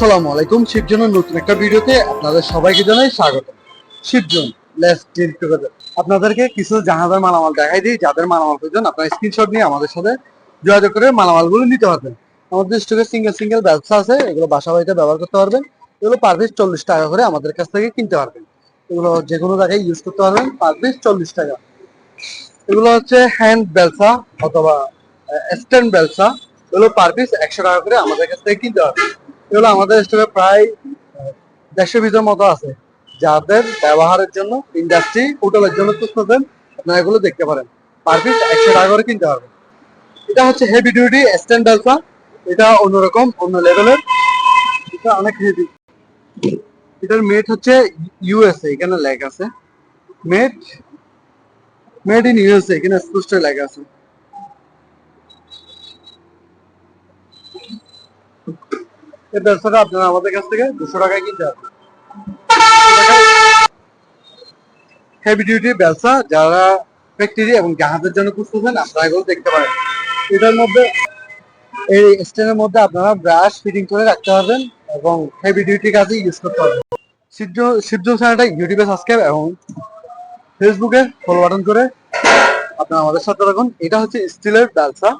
আসসালামু আলাইকুম, শিবজনের নতুন একটা ভিডিওতে আপনাদের সবাইকে জানাই স্বাগত। শিবজন টুগেদার আপনাদেরকে কিছু জাহাজের মালামাল দেখাই দিই, যাদের মালামাল প্রয়োজন আপনারা স্ক্রিনশট নিয়ে আমাদের সাথে যোগাযোগ করে মালামালগুলো নিতে পারবেন। আমাদের স্টকে সিঙ্গেল সিঙ্গেল ব্যবসা আছে, এগুলো বাসা বাড়িতে ব্যবহার করতে পারবেন। এগুলো পার পিস চল্লিশ টাকা করে আমাদের কাছ থেকে কিনতে পারবেন। এগুলো যে কোনো জায়গায় ইউজ করতে পারবেন পার পিস চল্লিশ টাকা। এগুলো হচ্ছে হ্যান্ড ব্যবসা অথবা স্ট্যান্ড ব্যবসা। এগুলো পার পিস একশো টাকা করে আমাদের কাছ থেকে কিনতে পারবেন। এগুলো আমাদের স্টকে প্রায় দেড়শো পিসের মতো আছে। যাদের ব্যবহারের জন্য ইন্ডাস্ট্রি হোটেলের জন্য খুঁজতেছেন, আপনারা এগুলো দেখতে পারেন। পার পিস একশো টাকা করে কিনতে পারবেন। এটা হচ্ছে হেভি ডিউটি স্ট্যান্ড এটা অন্যরকম, অন্য লেভেলের এটা অনেক হেভি এটার মেট হচ্ছে ইউএসএ এখানে লেখা আছে। মেট মেড ইন ইউএসএ এখানে স্পষ্ট লেখা আছে। এই ব্যবসাটা আপনারা আমাদের কাছ থেকে দুশো টাকায় কিনতে হবে। হেভি ডিউটি ব্যবসা যারা ফ্যাক্টরি এবং জাহাজের জন্য খুঁজতেছেন আপনারা এগুলো দেখতে পারেন। এটার মধ্যে, এই স্ট্যান্ডের মধ্যে আপনারা ব্রাশ ফিটিং করে রাখতে পারবেন এবং হেভি ডিউটি কাজে ইউজ করতে পারবেন। শিবজ শিবজ চ্যানেলটা ইউটিউবে সাবস্ক্রাইব এবং ফেসবুকে ফলো বাটন করে আপনারা আমাদের সাথে রাখুন এটা হচ্ছে স্টিলের ব্যবসা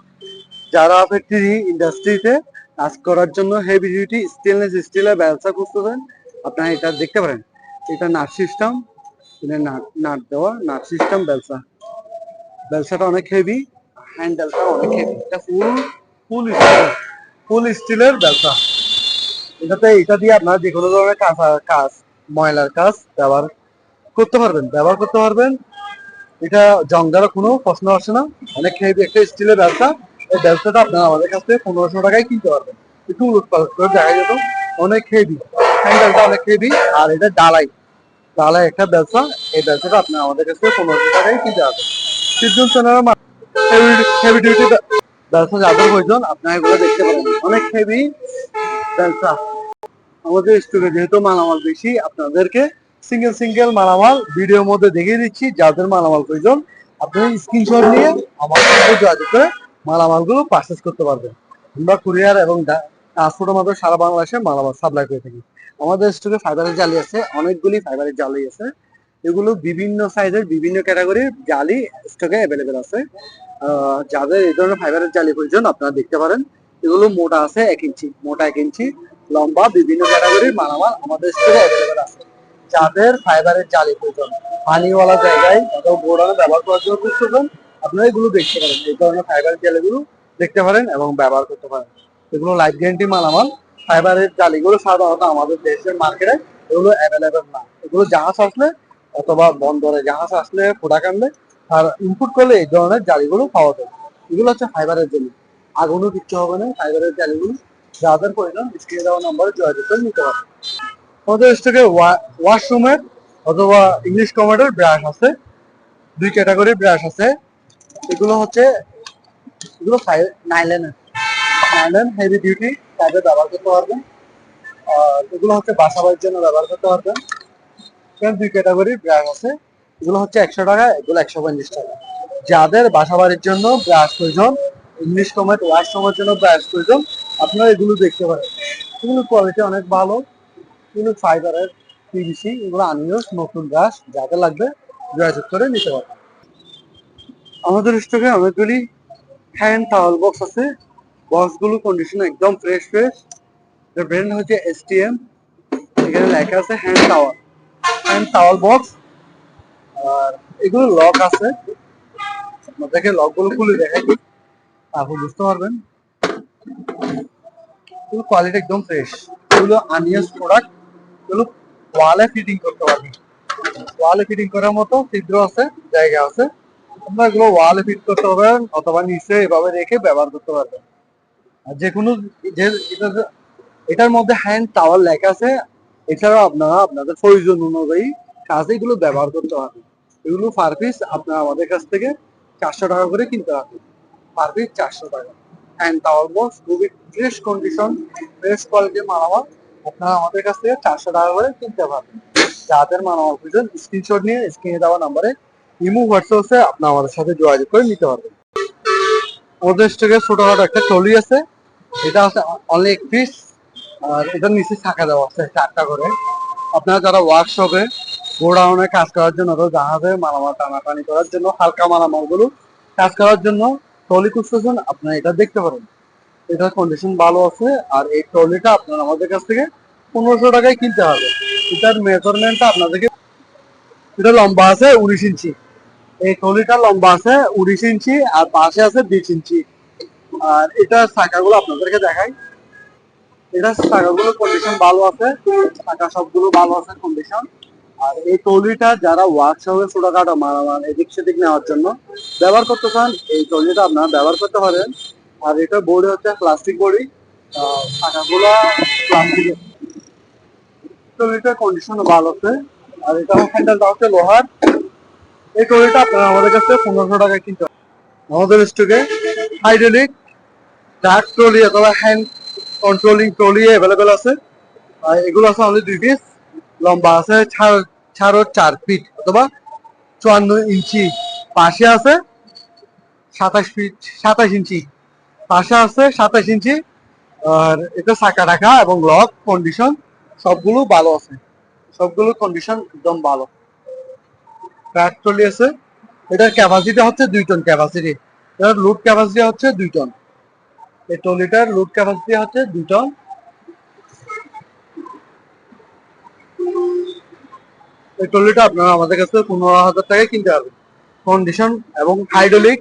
যারা ফ্যাক্টরি ইন্ডাস্ট্রিতে কাজ করার জন্য হেভি ডিউটি স্টেনলেস স্টিলের ব্যবসা খুঁজতেছেন আপনারা এটা দেখতে পারেন। এটা নাট সিস্টেম নাট দেওয়া, নাট সিস্টেম ব্যবসা। ব্যবসাটা অনেক হেভি হ্যান্ডেলটা অনেক হেভি এটা ফুল ফুল স্টিল ফুল স্টিলের ব্যবসা। এটাতে এটা দিয়ে আপনারা যে কোনো ধরনের কাজ কাজ, ময়লার কাজ ব্যবহার করতে পারবেন, ব্যবহার করতে পারবেন। এটা জং দেওয়ার কোনো প্রশ্ন আসে না। অনেক হেভি একটা স্টিলের ব্যবসা। ব্যবসাটা আপনারা আমাদের কাছ থেকে পনেরোশো টাকায় কিনতে পারবেন। একটু পালট করে দেখা যেত অনেক হেভি অনেক হেভি আর এটা ডালাই ডালাই একটা ব্যবসা, এই ব্যবসাটা আপনারা আমাদের কাছ থেকে পনেরোশো টাকায় কিনতে পারবেন। ব্যবসা যাদের প্রয়োজন আপনারা এগুলো দেখতে পারেন। অনেক হেভি ব্যবসা। আমাদের স্টকে যেহেতু মালামাল বেশি, আপনাদেরকে সিঙ্গেল সিঙ্গেল মালামাল ভিডিওর মধ্যে দেখিয়ে দিচ্ছি, যাদের মালামাল প্রয়োজন, আপনি স্ক্রিনশট নিয়ে আমার সাথে যোগাযোগ করে মালামালগুলো পারচেস করতে পারবেন। আমরা কুরিয়ার এবং ট্রান্সপোর্টের মাধ্যমে সারা বাংলাদেশে মালামাল সাপ্লাই করে থাকি। আমাদের স্টকে ফাইবারের জালি আছে, অনেকগুলি ফাইবারের জালি আছে। এগুলো বিভিন্ন সাইজের বিভিন্ন ক্যাটাগরির জালি স্টকে অ্যাভেলেবেল আছে। যাদের এই ধরনের ফাইবারের জালি প্রয়োজন, আপনারা দেখতে পারেন। এগুলো মোটা আছে এক ইঞ্চি, মোটা এক ইঞ্চি। লম্বা বিভিন্ন ক্যাটাগরির মালামাল আমাদের স্টকে অ্যাভেলেবেল আছে। যাদের ফাইবারের জালি প্রয়োজন, পানিওয়ালা জায়গায় ব্যবহার করার জন্য আপনারা এগুলো দেখতে পারেন, এই ধরনের ফাইবারের জালিগুলো দেখতে পারেন এবং ব্যবহার করতে পারেন। এগুলো লাইফ গ্যারান্টি মালামাল ফাইবারের জালিগুলো সাধারণত আমাদের দেশের মার্কেটে এগুলো অ্যাভেলেবেল না। এগুলো জাহাজ আসলে অথবা বন্দরে জাহাজ আসলে প্রোডাক্ট আনলে আর ইনপুট করলে এই ধরনের জালিগুলো পাওয়া যায়। এগুলো হচ্ছে ফাইবারের জালি আগুনও কিচ্ছু হবে না ফাইবারের জালিগুলো যাদের প্রয়োজন স্ক্রিনে দেওয়া নম্বরে যোগাযোগ করে নিতে পারবেন আমাদের স্টকে ওয়াশরুমের অথবা ইংলিশ কমেডের ব্রাশ আছে। দুই ক্যাটাগরির ব্রাশ আছে। এগুলো হচ্ছে, এগুলো নাইলেনের নাইলেন হেভি ডিউটি কাজে ব্যবহার করতে পারবেন। আর এগুলো হচ্ছে বাসা বাড়ির জন্য ব্যবহার করতে পারবেন। এখানে দুই ক্যাটাগরির ব্রাশ আছে। এগুলো হচ্ছে একশো টাকা, এগুলো একশো পঞ্চাশ টাকা। যাদের বাসাবাড়ির জন্য ব্রাশ প্রয়োজন ইংলিশ কমেট ওয়াশরুমের জন্য ব্রাশ প্রয়োজন, আপনারা এগুলো দেখতে পারেন। এগুলো কোয়ালিটি অনেক ভালো। এগুলো ফাইবারের পিভিসি এগুলো আনইউজ নতুন ব্রাশ যাদের লাগবে, যোগাযোগ করে নিতে পারবেন। আমাদের স্টকে অনেকগুলি হ্যান্ড টাওয়াল বক্স আছে। বক্সগুলো কন্ডিশন একদম ফ্রেশ ফ্রেশ এর ব্র্যান্ড হচ্ছে এসটিএম এখানে লেখা আছে hand towel hand towel box আর এগুলো লক আছে। আপনাদেরকে লকগুলো খুলে দেখাই তারপর বুঝতে পারবেন। এগুলো কোয়ালিটি একদম ফ্রেশ এগুলো আনইউজ প্রোডাক্ট এগুলো ওয়ালে ফিটিং করতে পারবেন। ওয়ালে ফিটিং করার মতো ছিদ্র আছে, জায়গা আছে। আপনারা এগুলো ওয়ালে ফিট করতে পারবেন অথবা নিচে এভাবে রেখে ব্যবহার করতে পারবেন আর যে কোনো যে, এটার মধ্যে হ্যান্ড টাওয়াল লেখা আছে, এছাড়াও আপনারা আপনাদের প্রয়োজন অনুযায়ী কাজে এগুলো ব্যবহার করতে পারবেন এগুলো পার পিস আপনারা আমাদের কাছ থেকে চারশো টাকা করে কিনতে পারবেন পার পিস চারশো টাকা। হ্যান্ড টাওয়াল বক্স খুবই ফ্রেশ কন্ডিশন ফ্রেশ কোয়ালিটির মালামাল আপনারা আমাদের কাছ থেকে চারশো টাকা করে কিনতে পারবেন। যাদের মালামাল প্রয়োজন স্ক্রিনশট নিয়ে স্ক্রিনে দেওয়া নাম্বারে ইমো হোয়াটসঅ্যাপে আপনি আমাদের সাথে যোগাযোগ করে নিতে পারবেন। আমাদের স্টকে ছোটখাটো একটা টলি আছে। এটা আছে অনেক পিস আর এটার নিচে শাখা দেওয়া আছে চারটা করে। আপনারা যারা ওয়ার্কশপে গোডাউনে কাজ করার জন্য অথবা জাহাজে মালামাল টানাটানি করার জন্য, হালকা মালামালগুলো কাজ করার জন্য ট্রলি খুঁজতেছেন, আপনারা এটা দেখতে পারেন। এটার কন্ডিশন ভালো আছে, আর এই ট্রলিটা আপনারা আমাদের কাছ থেকে পনেরোশো টাকায় কিনতে হবে। এটার মেজারমেন্টটা আপনাদেরকে এটা লম্বা আছে, উনিশ ইঞ্চি। এই ট্রলিটা লম্বা আছে, উনিশ ইঞ্চি, আর পাশে আছে বিশ ইঞ্চি। আর এটার চাকাগুলো আপনাদেরকে দেখাই। এটা চাকাগুলো কন্ডিশন ভালো আছে, চাকা সবগুলো ভালো আছে কন্ডিশন আর এই ট্রলিটা যারা ওয়ার্কশপে ছোটখাটো মারামার এদিক সেদিক নেওয়ার জন্য ব্যবহার করতে চান, এই ট্রলিটা আপনারা ব্যবহার করতে পারেন। আর এটা বডি হচ্ছে প্লাস্টিক বডি চাকাগুলো প্লাস্টিকের ট্রলিটার কন্ডিশন ভালো আছে, আর এটা হ্যান্ডেলটা হচ্ছে লোহার। এই ট্রলিটা আপনারা আমাদের কাছে পনেরোশো টাকায় কিনতে। আমাদের স্টকে হাইড্রোলিক ডার্ক ট্রলি অথবা হ্যান্ড কন্ট্রোলিং ট্রলি অ্যাভেলেবেল আছে। আর এগুলো আছে আমাদের দুই পিস লম্বা আছে ছাড়ো চার ফিট অথবা চুয়ান্ন ইঞ্চি পাশে আছে সাতাশ ফিট সাতাশ ইঞ্চি পাশে আছে সাতাশ ইঞ্চি। আর এটা চাকা রাখা এবং লক কন্ডিশন সবগুলো ভালো আছে। সবগুলো কন্ডিশন একদম ভালো। ট্রাক ট্রলি আছে এটার ক্যাপাসিটি হচ্ছে দুই টন ক্যাপাসিটি এটার লোড ক্যাপাসিটি হচ্ছে দুই টন এই ট্রলিটার লোড ক্যাপাসিটি হচ্ছে দুই টন এই ট্রলিটা আপনারা আমাদের কাছে পনেরো হাজার টাকায় কিনতে পারবেন। কন্ডিশন এবং হাইড্রোলিক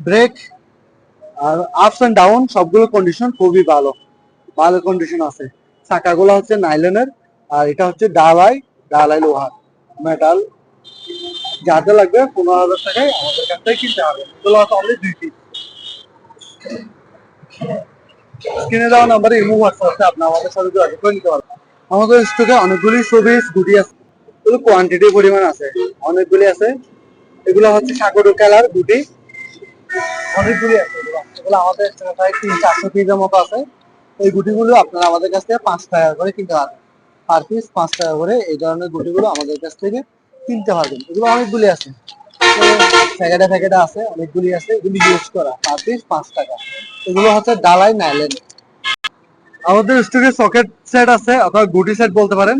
ব্রেক আর আপস এন্ড ডাউন সবগুলো কন্ডিশন খুবই ভালো। ভালো কন্ডিশন আছে। চাকাগুলো হচ্ছে নাইলনের আর এটা হচ্ছে ডালাই ডালাই লোহার। মেটাল যাতে লাগবে পনেরো হাজার টাকায় আমাদের কাছ থেকে কিনতে হবে। এগুলো হচ্ছে অনলি দুই পিস স্ক্রিনে দেওয়া নাম্বারে ইমো হোয়াটসঅ্যাপ আছে, আপনি আমাদের সাথে যোগাযোগ করে নিতে পারবেন। আমাদের স্টকে অনেকগুলি ছবি স্কুটি আছে। এগুলো কোয়ান্টিটি পরিমাণ আছে। অনেকগুলি আছে। এগুলো হচ্ছে সাগর কালার গুটি অনেকগুলি আছে। এগুলো। আমাদের স্টকে প্রায় তিন, চারশো পিসের মতো আছে। এই গুটিগুলো আপনারা আমাদের কাছ থেকে পাঁচ টাকা করে কিনতে পারবেন। পার পিস পাঁচ টাকা করে। এই ধরনের গুটিগুলো আমাদের কাছ থেকে কিনতে পারবেন এগুলো অনেকগুলি আছে। প্যাকেটে প্যাকেটে আছে অনেকগুলি আছে, এগুলি ইউজ করা পার পিস পাঁচ টাকা। এগুলো হচ্ছে ডালাই নাইলেন আমাদের স্টকে সকেট সেট আছে, অথবা গুটি সেট বলতে পারেন।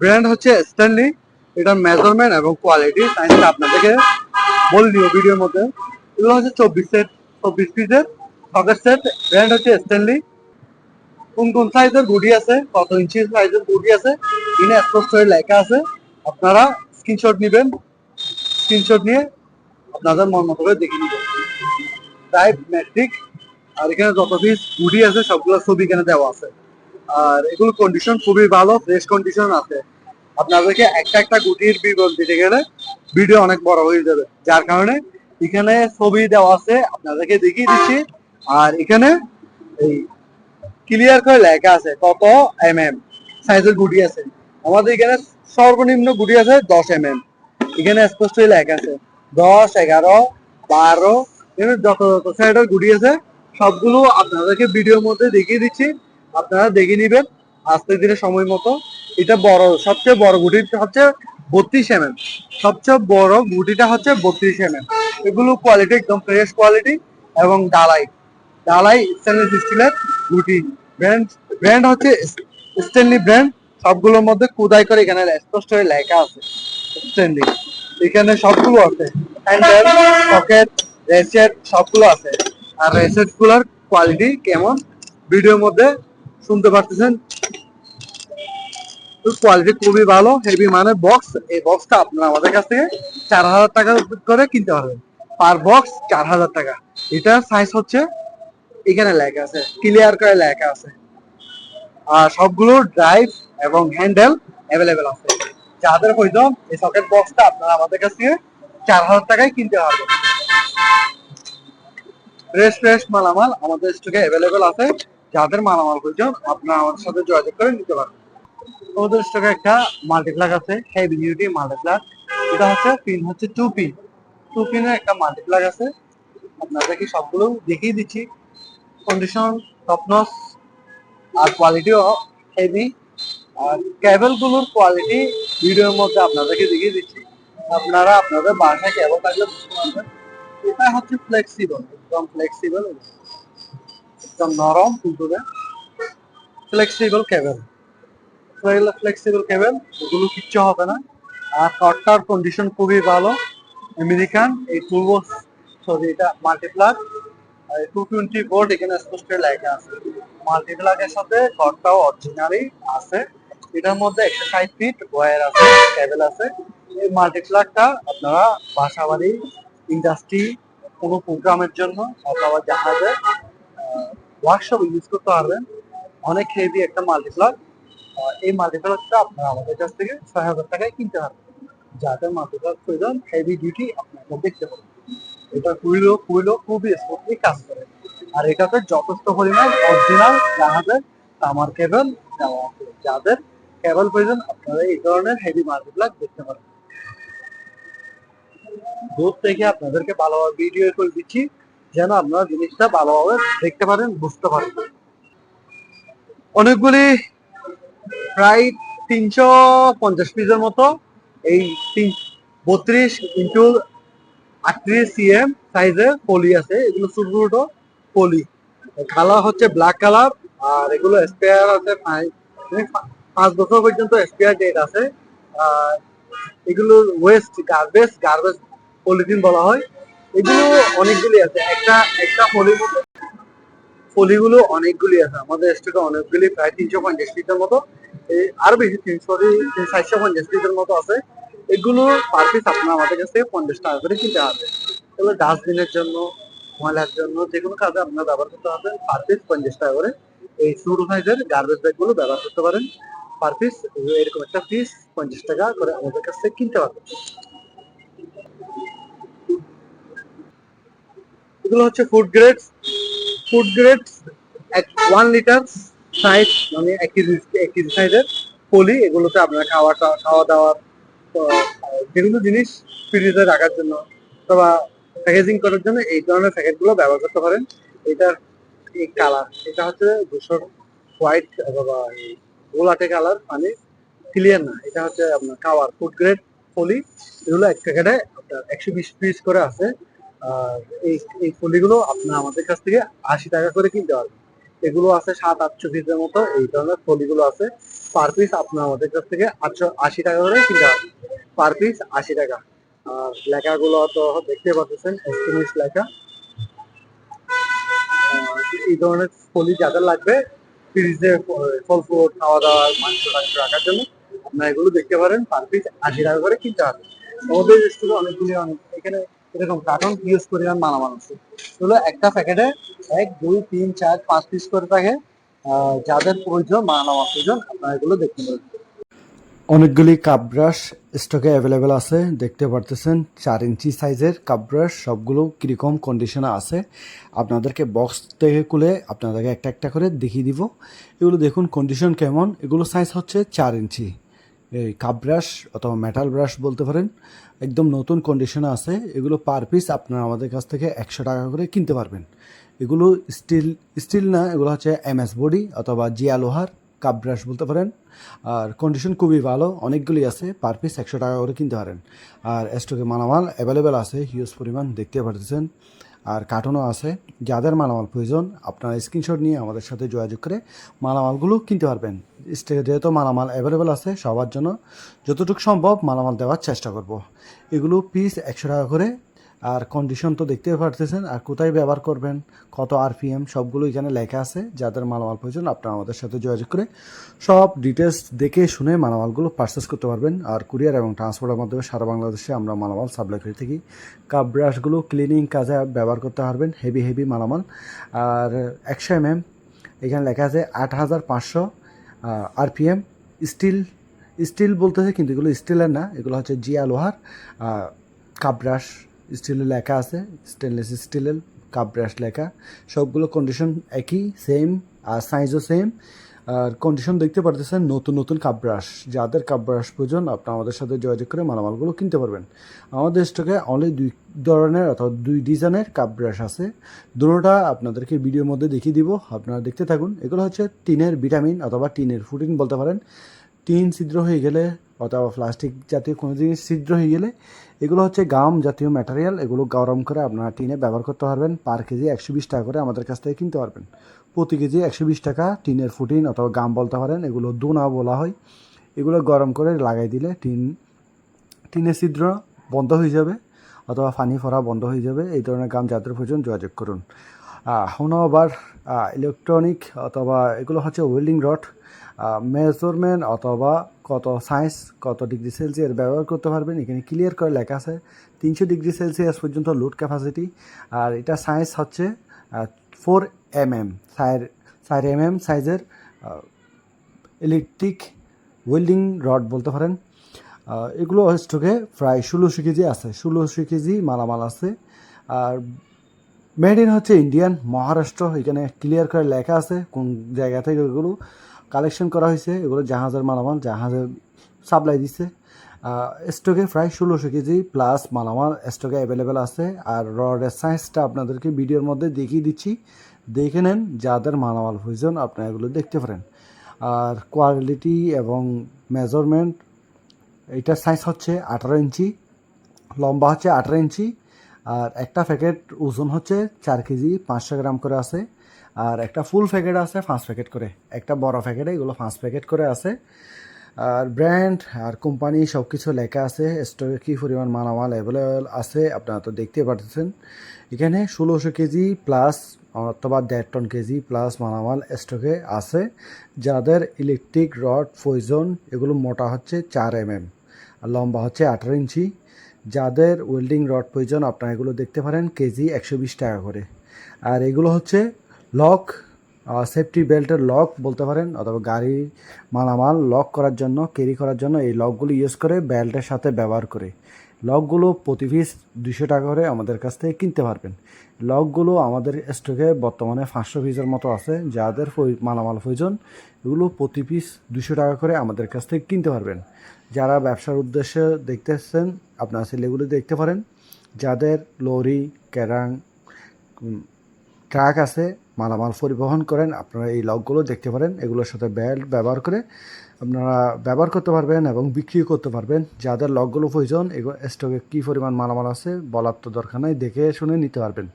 ব্র্যান্ড হচ্ছে স্ট্যানলি এটার মেজারমেন্ট এবং কোয়ালিটি সাইন্সটা আপনাদেরকে বললিও ভিডিওর মধ্যে। এগুলো হচ্ছে চব্বিশ সেট চব্বিশ পিসের সকেট সেট ব্র্যান্ড হচ্ছে স্ট্যানলি কোন কোন সাইজের গুটি আছে, কত ইঞ্চি সাইজের গুটি আছে এখানে স্পষ্ট লেখা আছে। আপনারা স্ক্রিনশট নেবেন স্ক্রিনশট নিয়ে আপনাদের মন মতো করে দেখে নেবেন। টাইপ ম্যাট্রিক আর এখানে যত পিস গুটি আছে, সবগুলো ছবি এখানে দেওয়া আছে। আর এগুলো কন্ডিশন খুবই ভালো ফ্রেশ কন্ডিশন আছে। আপনাদেরকে একটা একটা গুটির বিবরণ দিতে গেলে ভিডিও অনেক বড় হয়ে যাবে। যার কারণে এখানে ছবি দেওয়া আছে, আপনাদেরকে দেখিয়ে দিচ্ছি। আর এখানে এই ক্লিয়ার করে লেখা আছে, কত এম এম সাইজের গুটি আছে। আমাদের এখানে সর্বনিম্ন গুটি আছে দশ এম এম এখানে স্পষ্টই লেখা আছে, দশ, এগারো, বারো যত যত সাইডের গুটি আছে। সবগুলো আপনাদেরকে ভিডিওর মধ্যে দেখিয়ে দিচ্ছি, আপনারা দেখে নিবেন আস্তে ধীরে সময় মতো। এটা বড়, সবচেয়ে বড় গুটিটা হচ্ছে বত্রিশ এম সবচেয়ে বড় গুটিটা হচ্ছে বত্রিশ এম এগুলো কোয়ালিটি একদম ফ্রেশ কোয়ালিটি এবং ডালাই ডালাই স্টেনলেস স্টিলের গুটি। ব্র্যান্ড ব্র্যান্ড হচ্ছে স্টেনলি ব্র্যান্ড সবগুলোর মধ্যে কোদাই করে এখানে স্পষ্ট হয়ে লেখা আছে। এখানে সবগুলো আছে। হ্যান্ডেল পকেট রেসেট সবগুলো আছে। আর রেসেটগুলোর কোয়ালিটি কেমন? ভিডিওর মধ্যে শুনতে পারতেছেন? কোয়ালিটি খুবই ভালো হেভি মানে বক্স এই বক্সটা আপনারা আমাদের কাছ থেকে চার হাজার টাকা করে কিনতে পারবেন। পার বক্স চার হাজার টাকা। এটার সাইজ হচ্ছে এখানে লেখা আছে ক্লিয়ার করে লেখা আছে। আর সবগুলো ড্রাইভ এবং হ্যান্ডেল অ্যাভেলেবেল আছে। যাদের প্রয়োজন এই সকেট বক্সটা আপনারা আমাদের কাছ চার হাজার টাকায় কিনতে পারবেন। ফ্রেশ ফ্রেশ মালামাল আমাদের স্টকে অ্যাভেলেবেল আছে। যাদের মালামাল প্রয়োজন আপনারা আমাদের সাথে যোগাযোগ করে নিতে পারবেন। আমাদের স্টকে একটা মাল্টিপ্লাগ আছে হেভি ডিউটি মাল্টিপ্লাগ এটা হচ্ছে পিন হচ্ছে টু পিন টু পিনের একটা মাল্টিপ্লাগ আছে। আপনাদেরকে সবগুলো দেখিয়ে দিচ্ছি। কন্ডিশন টপনস আর কোয়ালিটিও হেভি আর কেবলগুলোর কোয়ালিটি ভিডিওর মধ্যে আপনাদেরকে দেখিয়ে দিচ্ছি। আপনারা আপনাদের বাসায় কেবল থাকলে বুঝতে পারবেন এটা হচ্ছে ফ্লেক্সিবল একদম ফ্লেক্সিবল একদম নরম তুলতুলে ফ্লেক্সিবল কেবল ফ্লেক্সিবল কেবল ওগুলো কিচ্ছু হবে না। আর কাঠটার কন্ডিশন খুবই ভালো। আমেরিকান এই টুলবো সরি এটা মাল্টিপ্লাগ টু টোয়েন্টি ভোল্ট এখানে স্পষ্ট লেখা আছে। মাল্টিপ্লাগের সাথে কাঠটাও অরিজিনালি আছে। এটার মধ্যে একশো ষাট ফিট ওয়্যার আছে কেবল আছে। এই মাল্টিপ্লাগটা আপনারা বাসা বাড়ি ইন্ডাস্ট্রি কোনো প্রোগ্রামের জন্য অথবা জাহাজে ওয়ার্কশপ ইউজ করতে পারবেন, অনেক হেভি একটা মাল্টিপ্লাগ এই মাল্টিপ্লাগটা আপনারা আমাদের কাছ থেকে ছয় হাজার টাকায় কিনতে পারবেন। যাদের মাল্টিপ্লাগ প্রয়োজন হেভি ডিউটি আপনারা দেখতে পাবেন এটা কুইলো কুইলো খুবই স্মুথলি কাজ করে। আর এটাতে যথেষ্ট পরিমাণ অরিজিনাল জাহাজের তামার কেবল দেওয়া আছে। যাদের কেবল প্রয়োজন, আপনারা এই ধরনের হেভি মাল্টিপ্লাগ দেখতে পারেন। দূর থেকে আপনাদেরকে ভালোভাবে ভিডিও করে দিচ্ছি, যেন আপনারা জিনিসটা ভালোভাবে দেখতে পারেন, বুঝতে পারেন। অনেকগুলি প্রায় তিনশো পঞ্চাশ পিসের মতো এই তিন, বত্রিশ ইন্টু আটত্রিশ সিএম সাইজের পলি আছে। এগুলো ছোট ছোট পলি। কালার হচ্ছে ব্ল্যাক কালার, আর এগুলো স্পেয়ার আছে পাঁচ বছর পর্যন্ত স্পেয়ার ডেট আছে। আর এগুলো ওয়েস্ট গার্বেজ গার্বেজ পলিথিন বলা হয়। এগুলো অনেকগুলি আছে। একটা একটা মতো পলিগুলো অনেকগুলি আছে। আমাদের স্টেটে অনেকগুলি প্রায় তিনশো পঞ্চাশ পিসের মতো। আরও বেশি, তিনশো চারশো পঞ্চাশ পিসের মতো আছে। এগুলো পার পিস আপনার আমাদের কাছে পঞ্চাশ টাকা করে কিনতে হবে। এগুলো ডাস্টবিনের জন্য, ময়লার জন্য যে কোনো কাজে আপনার ব্যবহার করতে হবে পার পিস পঞ্চাশ টাকা করে। এই ছোট সাইজের গার্বেজ ব্যাগগুলো ব্যবহার করতে পারেন। পার পিস এরকম একটা পিস পঞ্চাশ টাকা করে আমাদের কাছ কিনতে পারবেন এগুলো হচ্ছে ফুড গ্রেড ফুড গ্রেড এক ওয়ান লিটার সাইজ মানে এক কেজি এক কেজি সাইজের পলি, এগুলোতে আপনার খাওয়া খাওয়া দাওয়ার বিভিন্ন জিনিস ফ্রিজে রাখার জন্য অথবা প্যাকেজিং করার জন্য এই ধরনের প্যাকেটগুলো ব্যবহার করতে পারেন। এটার এই কালার এটা হচ্ছে ধূসর হোয়াইট অথবা গোলাটে কালার মানে ক্লিয়ার না। এটা হচ্ছে আপনার কাওয়ার ফুড গ্রেড, পলি। এগুলো এক প্যাকেটে আপনার একশো বিশ পিস করে আছে। আর এই এই পলিগুলো আপনার আমাদের কাছ থেকে আশি টাকা করে কিনতে পারবেন। এগুলো আছে সাত, আটশো পিসের মতো। এই ধরনের পলিগুলো আছে। পার পিস আপনার আমাদের কাছ থেকে আটশো আশি টাকা করে কিনতে পারবেন। পার পিস আশি টাকা। আর লেখাগুলো তো দেখতে পাচ্ছেন এস্টিমেট লেখা। এই ধরনের পলি যাদের লাগবে ফ্রিজে ফল ফ্রুট খাওয়া দাওয়া মাংস টাংস রাখার জন্য আপনারা এগুলো দেখতে পারেন, পার পিস আশি টাকা করে কিনতে হবে। আমাদের স্টোরে অনেকগুলি, অনেক, এখানে এরকম কার্টন ইউজ পরিমাণ মানা মানুষ এগুলো একটা প্যাকেটে এক, দুই, তিন, চার, পাঁচ পিস করে থাকে। যাদের প্রয়োজন মানা প্রয়োজন, আপনারা এগুলো দেখতে পারেন। অনেকগুলি কাপ ব্রাশ স্টকে অ্যাভেলেবেল আছে, দেখতে পারতেছেন। চার ইঞ্চি সাইজের কাপ ব্রাশ সবগুলো কীরকম কন্ডিশনে আছে, আপনাদেরকে বক্স থেকে খুলে আপনাদেরকে একটা একটা করে দেখিয়ে দিব। এগুলো দেখুন কন্ডিশন কেমন, এগুলো সাইজ হচ্ছে চার ইঞ্চি। এই কাপ ব্রাশ অথবা মেটাল ব্রাশ বলতে পারেন, একদম নতুন কন্ডিশনে আছে। এগুলো পার পিস আপনারা আমাদের কাছ থেকে একশো টাকা করে কিনতে পারবেন। এগুলো স্টিল স্টিল না, এগুলো হচ্ছে এমএস বডি অথবা জিয়া লোহার। কাপ ব্রাশ বলতে পারেন। আর কন্ডিশন খুবই ভালো, অনেকগুলি আছে পার পিস একশো টাকা করে কিনতে পারেন। আর স্টকে মালামাল অ্যাভেলেবেল আছে হিউজ পরিমাণ, দেখতে পারতেছেন। আর কার্টনও আছে, যাদের মালামাল প্রয়োজন, আপনারা স্ক্রিনশট নিয়ে আমাদের সাথে যোগাযোগ করে মালামালগুলো কিনতে পারবেন। স্টে- যেহেতু মালামাল অ্যাভেলেবেল আছে, সবার জন্য যতটুকু সম্ভব মালামাল দেওয়ার চেষ্টা করব। এগুলো পিস একশো টাকা করে আর কন্ডিশন তো দেখতে পারতেছেন, আর কোথায় ব্যবহার করবেন, কত আরপিএম সবগুলো এখানে লেখা আছে, যাদের মালামাল প্রয়োজন, আপনারা আমাদের সাথে যোগাযোগ করে সব ডিটেলস দেখে শুনে মালামালগুলো পারচেস করতে পারবেন। আর কুরিয়ার এবং ট্রান্সপোর্টের মাধ্যমে সারা বাংলাদেশে আমরা মালামাল সাপ্লাই করে থাকি। কাপ ব্রাশগুলো ক্লিনিং কাজে ব্যবহার করতে পারবেন হেভি হেভি মালামাল। আর একশো এম এম এখানে লেখা আছে আট হাজার পাঁচশো আরপিএম স্টিল স্টিল বলতেছে কিন্তু এগুলো স্টিলের না, এগুলো হচ্ছে জিয়া লোহার কাপ ব্রাশ স্টিলের লেখা আছে স্টেনলেস স্টিলের কাপ ব্রাশ লেখা। সবগুলো কন্ডিশন একই সেম আর সাইজও সেম আর কন্ডিশন দেখতে পারতেছেন নতুন নতুন কাপ ব্রাশ যাদের কাপ ব্রাশ প্রয়োজন, আপনারা আমাদের সাথে যোগাযোগ করে মালামালগুলো কিনতে পারবেন। আমাদের স্টকে অনলি দুই ধরনের অথবা দুই ডিজাইনের কাপ ব্রাশ আছে। দুটোটা আপনাদেরকে ভিডিওর মধ্যে দেখিয়ে দিব, আপনারা দেখতে থাকুন। এগুলো হচ্ছে টিনের ভিটামিন অথবা টিনের ফুটিন বলতে পারেন। টিন ছিদ্র হয়ে গেলে অথবা প্লাস্টিক জাতীয় কোনো জিনিস ছিদ্র হয়ে গেলে এগুলো হচ্ছে গাম জাতীয় ম্যাটেরিয়াল এগুলো গরম করে আপনারা টিনে ব্যবহার করতে পারবেন। পার কেজি একশো বিশ টাকা করে আমাদের কাছ থেকে কিনতে পারবেন। প্রতি কেজি একশো বিশ টাকা টিনের ফুটিন অথবা গাম বলতে পারেন, এগুলো দুনা বলা হয়। এগুলো গরম করে লাগাই দিলে টিন, টিনের ছিদ্র বন্ধ হয়ে যাবে অথবা ফানি ফরা বন্ধ হয়ে যাবে। এই ধরনের গাম জাতীয় প্রয়োজন যোগাযোগ করুন। এখন আবার ইলেকট্রনিক অথবা এগুলো হচ্ছে ওয়েল্ডিং রড মেজারমেন্ট অথবা কত সাইজ কত ডিগ্রি সেলসিয়াস ব্যবহার করতে পারবেন। এখানে ক্লিয়ার করে লেখা আছে, তিনশো ডিগ্রি সেলসিয়াস পর্যন্ত লোড ক্যাপাসিটি আর এটা সাইজ হচ্ছে ফোর এম এম চার চার এম এম সাইজের ইলেকট্রিক ওয়েল্ডিং রড বলতে পারেন। এগুলো স্টকে প্রায় ষোলোশো কেজি আছে, ষোলোশো কেজি মালামাল আছে। আর মেড ইন হচ্ছে ইন্ডিয়ান মহারাষ্ট্র এখানে ক্লিয়ার করে লেখা আছে কোন জায়গা থেকে এগুলো কালেকশন করা হয়েছে। এগুলো জাহাজের মালামাল জাহাজে সাপ্লাই দিচ্ছে স্টকে প্রায় ষোলোশো কেজি প্লাস মালামাল স্টকে অ্যাভেলেবেল আছে। আর রডের সাইজটা আপনাদেরকে ভিডিওর মধ্যে দেখিয়ে দিচ্ছি। দেখে নেন যাদের মালামাল প্রয়োজন, আপনারা এগুলো দেখতে পারেন। আর কোয়ালিটি এবং মেজারমেন্ট এটার সাইজ হচ্ছে আঠারো ইঞ্চি, লম্বা হচ্ছে আঠারো ইঞ্চি। আর একটা প্যাকেট ওজন হচ্ছে চার কেজি, পাঁচশো গ্রাম করে আছে। আর একটা ফুল প্যাকেট আছে পাঁচ প্যাকেট করে। একটা বড় প্যাকেটে, এগুলো পাঁচ প্যাকেট করে আছে। আর ব্র্যান্ড আর কোম্পানি সব কিছু লেখা আছে স্টকে কী পরিমাণ মালামাল অ্যাভেলেবেল আছে, আপনারা তো দেখতে পাচ্ছেন এখানে ষোলোশো কেজি প্লাস অথবা দেড় টন কেজি প্লাস মালামাল স্টকে আছে। যাদের ইলেকট্রিক রড প্রয়োজন এগুলো মোটা হচ্ছে চার এম এম আর লম্বা হচ্ছে আঠারো ইঞ্চি। যাদের ওয়েল্ডিং রড প্রয়োজন, আপনারা এগুলো দেখতে পারেন, কেজি একশো বিশ টাকা করে। আর এগুলো হচ্ছে লক সেফটি বেল্টের লক বলতে পারেন, অথবা গাড়ি মালামাল লক করার জন্য ক্যারি করার জন্য এই লকগুলো ইউজ করে বেল্টের সাথে ব্যবহার করে। লকগুলো প্রতি পিস দুশো টাকা করে আমাদের কাছ থেকে কিনতে পারবেন। লকগুলো আমাদের স্টকে বর্তমানে পাঁচশো পিসের মতো আছে, যাদের মালামাল প্রয়োজন, এগুলো প্রতি পিস দুশো টাকা করে আমাদের কাছ থেকে কিনতে পারবেন। যারা ব্যবসার উদ্দেশ্যে দেখতেছেন, আপনারা সেগুলো দেখতে পারেন। যাদের লরি ক্যারাং ট্রাক আছে, মালামাল পরিবহন করেন, আপনারা এই লকগুলো দেখতে পারেন। এগুলোর সাথে বেল্ট ব্যবহার করে আপনারা ব্যবহার করতে পারবেন এবং বিক্রি করতে পারবেন। যাদের লকগুলো প্রয়োজন এগুলো স্টকে কী পরিমাণ মালামাল আছে, বলার তো দরকার নাই, দেখে শুনে নিতে পারবেন।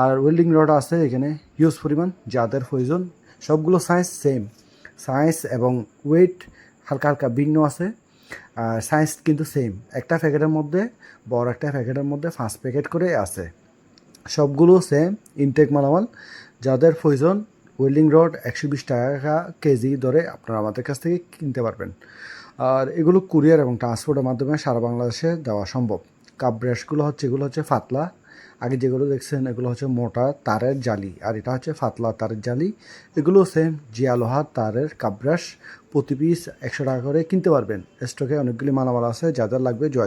আর ওয়েল্ডিং রড আছে এখানে হিউজ পরিমাণ, যাদের প্রয়োজন, সবগুলো সাইজ সেম সাইজ এবং ওয়েট হালকা হালকা ভিন্ন আছে, আর সাইজ কিন্তু সেম একটা প্যাকেটের মধ্যে, বড় একটা প্যাকেটের মধ্যে পাঁচ প্যাকেট করে আছে। সবগুলো সেম ইনটেক মালামাল। যাদের প্রয়োজন ওয়েল্ডিং রড একশো বিশ টাকা কেজি ধরে আপনারা আমাদের কাছ থেকে কিনতে পারবেন। আর এগুলো কুরিয়ার এবং ট্রান্সপোর্টের মাধ্যমে সারা বাংলাদেশে দেওয়া সম্ভব। কাপ ব্রাশগুলো হচ্ছে, এগুলো হচ্ছে ফাতলা। আগে যেগুলো দেখছেন, এগুলো হচ্ছে মোটা তারের জালি, আর এটা হচ্ছে ফাতলা তারের জালি। এগুলো সেম জিয়া লোহার তারের কাপ ব্রাশ। প্রতি পিস একশো টাকা করে কিনতে পারবেন। স্টকে অনেকগুলি মালামাল আছে যাদের লাগবে জয়